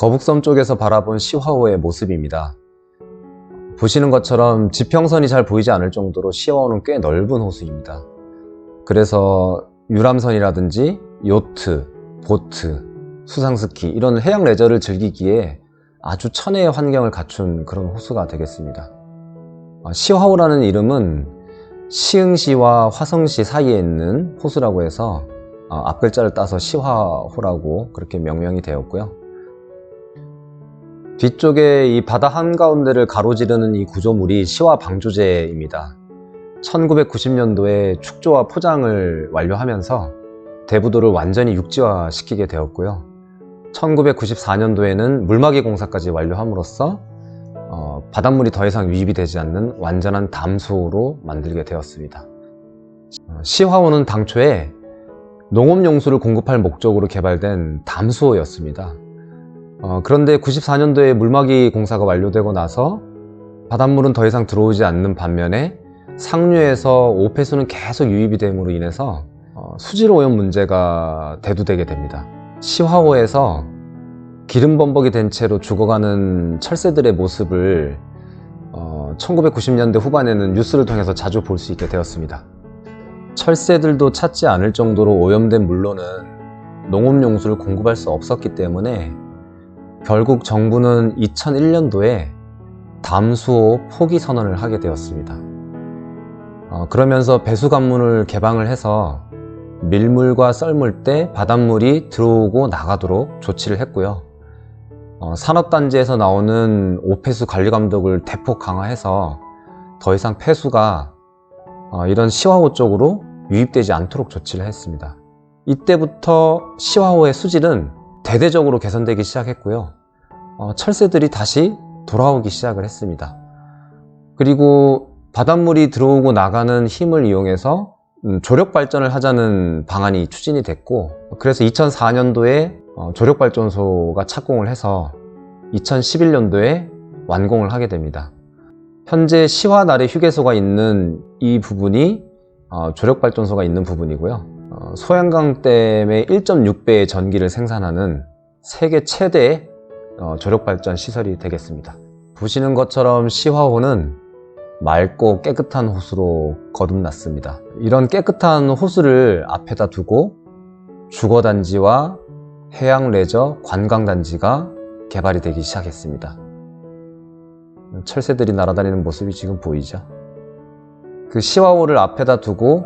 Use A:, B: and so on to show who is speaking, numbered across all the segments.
A: 거북섬 쪽에서 바라본 시화호의 모습입니다. 보시는 것처럼 지평선이 잘 보이지 않을 정도로 시화호는 꽤 넓은 호수입니다. 그래서 유람선이라든지 요트, 보트, 수상스키 이런 해양 레저를 즐기기에 아주 천혜의 환경을 갖춘 그런 호수가 되겠습니다. 아, 시화호라는 이름은 시흥시와 화성시 사이에 있는 호수라고 해서 어, 앞글자를 따서 시화호라고 그렇게 명명이 되었고요. 뒤쪽에 이 바다 한가운데를 가로지르는 이 구조물이 시화 방조제입니다. 1990년도에 축조와 포장을 완료하면서 대부도를 완전히 육지화 시키게 되었고요. 1994년도에는 물막이 공사까지 완료함으로써 어, 바닷물이 더 이상 유입이 되지 않는 완전한 담수호로 만들게 되었습니다. 어, 시화호는 당초에 농업용수를 공급할 목적으로 개발된 담수호였습니다. 어, 그런데 94년도에 물막이 공사가 완료되고 나서 바닷물은 더 이상 들어오지 않는 반면에 상류에서 오폐수는 계속 유입이 됨으로 인해서 어, 수질 오염 문제가 대두되게 됩니다. 시화호에서 기름 범벅이 된 채로 죽어가는 철새들의 모습을 어, 1990년대 후반에는 뉴스를 통해서 자주 볼 수 있게 되었습니다. 철새들도 찾지 않을 정도로 오염된 물로는 농업용수를 공급할 수 없었기 때문에 결국 정부는 2001년도에 담수호 포기 선언을 하게 되었습니다. 어, 그러면서 배수관문을 개방을 해서 밀물과 썰물 때 바닷물이 들어오고 나가도록 조치를 했고요. 어, 산업단지에서 나오는 오폐수 관리 감독을 대폭 강화해서 더 이상 폐수가 어, 이런 시화호 쪽으로 유입되지 않도록 조치를 했습니다. 이때부터 시화호의 수질은 대대적으로 개선되기 시작했고요. 어, 철새들이 다시 돌아오기 시작을 했습니다. 그리고 바닷물이 들어오고 나가는 힘을 이용해서 음, 조력 발전을 하자는 방안이 추진이 됐고 그래서 2004년도에 어, 조력 발전소가 착공을 해서 2011년도에 완공을 하게 됩니다. 현재 시화 나래 휴게소가 있는 이 부분이 어, 조력 발전소가 있는 부분이고요. 어, 소양강 댐의 1.6배의 전기를 생산하는 세계 최대의 어, 조력 발전 시설이 되겠습니다. 보시는 것처럼 시화호는 맑고 깨끗한 호수로 거듭났습니다. 이런 깨끗한 호수를 앞에다 두고 주거단지와 해양 레저 관광단지가 개발이 되기 시작했습니다. 철새들이 날아다니는 모습이 지금 보이죠? 그 시화호를 앞에다 두고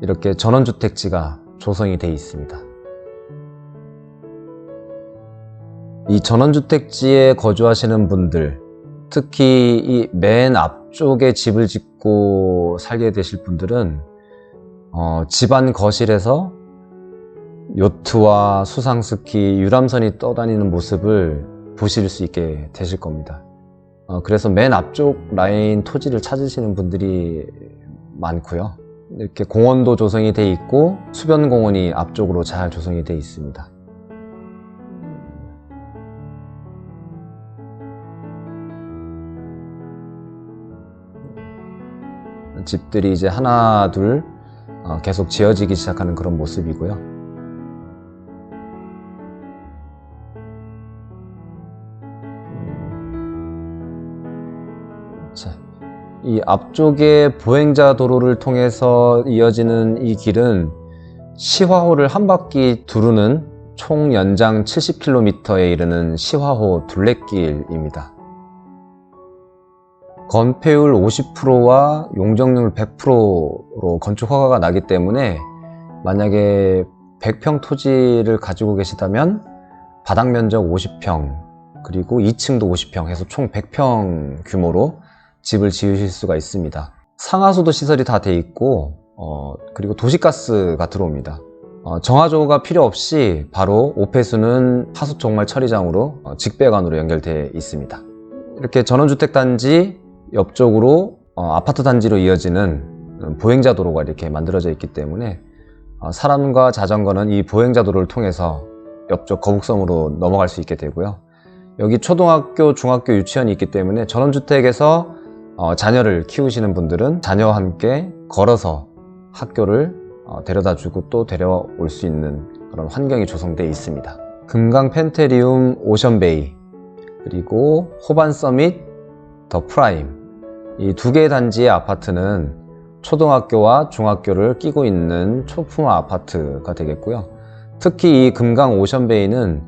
A: 이렇게 전원주택지가 조성이 되어 있습니다. 이 전원주택지에 거주하시는 분들, 특히 이 맨 앞쪽에 집을 짓고 살게 되실 분들은 어, 집안 거실에서 요트와 수상스키, 유람선이 떠다니는 모습을 보실 수 있게 되실 겁니다. 어, 그래서 맨 앞쪽 라인 토지를 찾으시는 분들이 많고요. 이렇게 공원도 조성이 돼 있고 수변 공원이 앞쪽으로 잘 조성이 돼 있습니다. 집들이 이제 하나 둘 어, 계속 지어지기 시작하는 그런 모습이고요. 이 앞쪽에 보행자 도로를 통해서 이어지는 이 길은 시화호를 한 바퀴 두르는 총 연장 70km에 이르는 시화호 둘레길입니다. 건폐율 50%와 용적률 100%로 건축 허가가 나기 때문에 만약에 100평 토지를 가지고 계시다면 바닥 면적 50평 그리고 2층도 50평 해서 총 100평 규모로 집을 지으실 수가 있습니다. 상하수도 시설이 다 돼 있고 어, 그리고 도시가스가 들어옵니다. 어, 정화조가 필요 없이 바로 오폐수는 하수 종말 처리장으로 어, 직배관으로 연결되어 있습니다. 이렇게 전원주택 단지 옆쪽으로 어, 아파트 단지로 이어지는 보행자 도로가 이렇게 만들어져 있기 때문에 어, 사람과 자전거는 이 보행자 도로를 통해서 옆쪽 거북섬으로 넘어갈 수 있게 되고요. 여기 초등학교, 중학교, 유치원이 있기 때문에 전원주택에서 어, 자녀를 키우시는 분들은 자녀와 함께 걸어서 학교를 어, 데려다 주고 또 데려올 수 있는 그런 환경이 조성되어 있습니다. 금강 펜테리움 오션베이, 그리고 호반 서밋 더 프라임. 이 두 개의 단지의 아파트는 초등학교와 중학교를 끼고 있는 초품화 아파트가 되겠고요. 특히 이 금강 오션베이는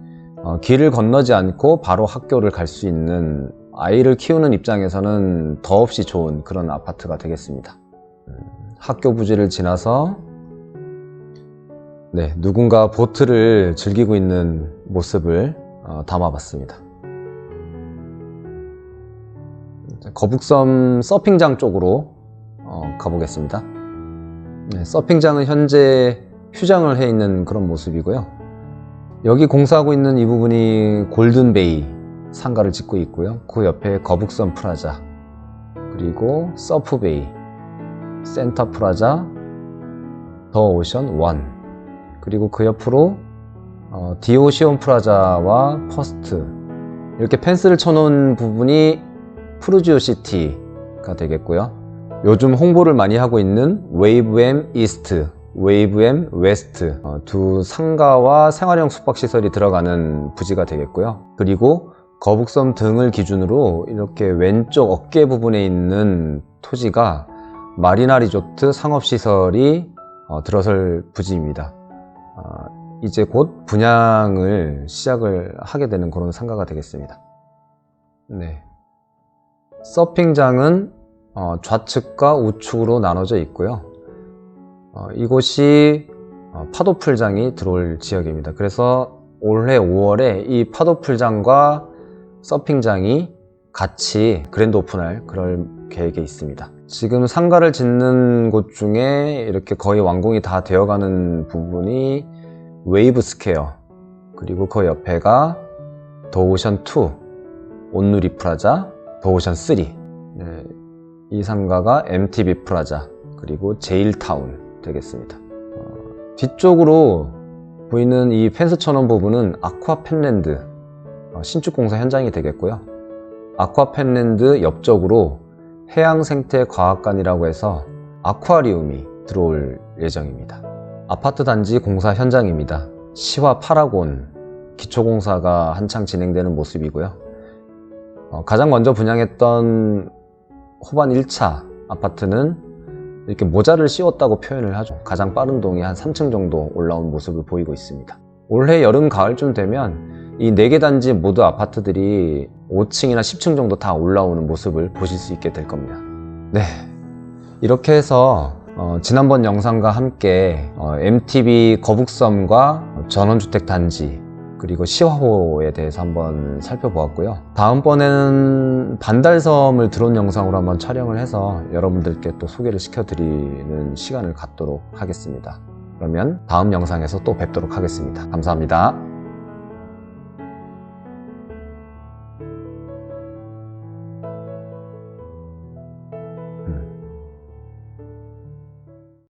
A: 어, 길을 건너지 않고 바로 학교를 갈 수 있는 아이를 키우는 입장에서는 더없이 좋은 그런 아파트가 되겠습니다. 음, 학교 부지를 지나서 네, 누군가 보트를 즐기고 있는 모습을 어, 담아봤습니다. 거북섬 서핑장 쪽으로 어, 가보겠습니다. 네, 서핑장은 현재 휴장을 해 있는 그런 모습이고요. 여기 공사하고 있는 이 부분이 골든베이 상가를 짓고 있고요. 그 옆에 거북섬 프라자, 그리고 서프베이, 센터 프라자, 더 오션 원, 그리고 그 옆으로 어, 디오시온 프라자와 퍼스트 이렇게 펜스를 쳐놓은 부분이 푸르지오 시티가 되겠고요. 요즘 홍보를 많이 하고 있는 웨이브엠 이스트, 웨이브엠 웨스트 어, 두 상가와 생활형 숙박시설이 들어가는 부지가 되겠고요. 그리고 거북섬 등을 기준으로 이렇게 왼쪽 어깨 부분에 있는 토지가 마리나 리조트 상업시설이 어, 들어설 부지입니다. 어, 이제 곧 분양을 시작을 하게 되는 그런 상가가 되겠습니다. 네. 서핑장은 어, 좌측과 우측으로 나눠져 있고요. 어, 이곳이 어, 파도풀장이 들어올 지역입니다. 그래서 올해 5월에 이 파도풀장과 서핑장이 같이 그랜드 오픈할 그럴 계획에 있습니다. 지금 상가를 짓는 곳 중에 이렇게 거의 완공이 다 되어가는 부분이 웨이브 스퀘어 그리고 그 옆에가 더 오션 2 온누리 프라자 더 오션 3 네, 이 상가가 MTB 프라자 그리고 제일타운 되겠습니다. 어, 뒤쪽으로 보이는 이 펜스 천원 부분은 아쿠아 펜랜드 어, 신축 공사 현장이 되겠고요. 아쿠아 펜랜드 옆쪽으로 해양생태과학관이라고 해서 아쿠아리움이 들어올 예정입니다. 아파트 단지 공사 현장입니다. 시와 파라곤 기초공사가 한창 진행되는 모습이고요. 어, 가장 먼저 분양했던 호반 1차 아파트는 이렇게 모자를 씌웠다고 표현을 하죠. 가장 빠른 동이 한 3층 정도 올라온 모습을 보이고 있습니다. 올해 여름, 가을쯤 되면 이 4개 단지 모두 아파트들이 5층이나 10층 정도 다 올라오는 모습을 보실 수 있게 될 겁니다. 네. 이렇게 해서 어, 지난번 영상과 함께 어, MTB 거북섬과 전원주택 단지 그리고 시화호에 대해서 한번 살펴보았고요. 다음번에는 반달섬을 드론 영상으로 한번 촬영을 해서 여러분들께 또 소개를 시켜드리는 시간을 갖도록 하겠습니다. 그러면 다음 영상에서 또 뵙도록 하겠습니다. 감사합니다.